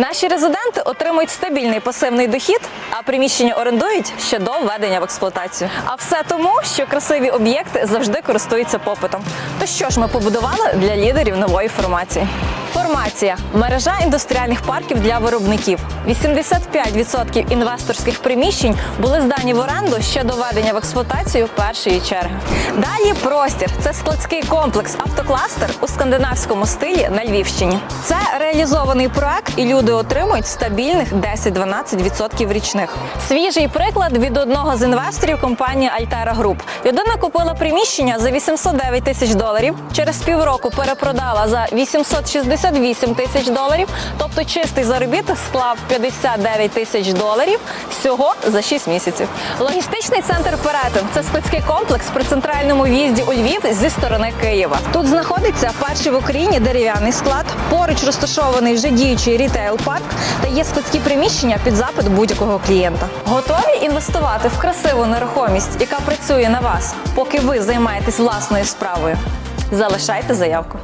Наші резиденти отримують стабільний пасивний дохід, а приміщення орендують ще до введення в експлуатацію. А все тому, що красиві об'єкти завжди користуються попитом. То що ж ми побудували для лідерів нової формації? Формація мережа індустріальних парків для виробників. 85% інвесторських приміщень були здані в оренду ще до введення в експлуатацію першої черги. Далі простір це складський комплекс автокластер у скандинавському стилі на Львівщині. Це реалізований проект, і люди отримують стабільних 10-12% річних. Свіжий приклад від одного з інвесторів компанії Altera Group. Людина купила приміщення за 809 тисяч доларів. Через півроку перепродала за 868 тисяч доларів. Тобто чистий заробіток склав 59 тисяч доларів всього за 6 місяців. Логістичний центр Перетин це складський комплекс при центральному в'їзді у Львів зі сторони Києва. Тут знаходиться перший в Україні дерев'яний склад. Поруч розташований вже діючий рітейл парк та є складські приміщення під запит будь-якого клієнта. Готові інвестувати в красиву нерухомість, яка працює на вас, поки ви займаєтесь власною справою. Залишайте заявку.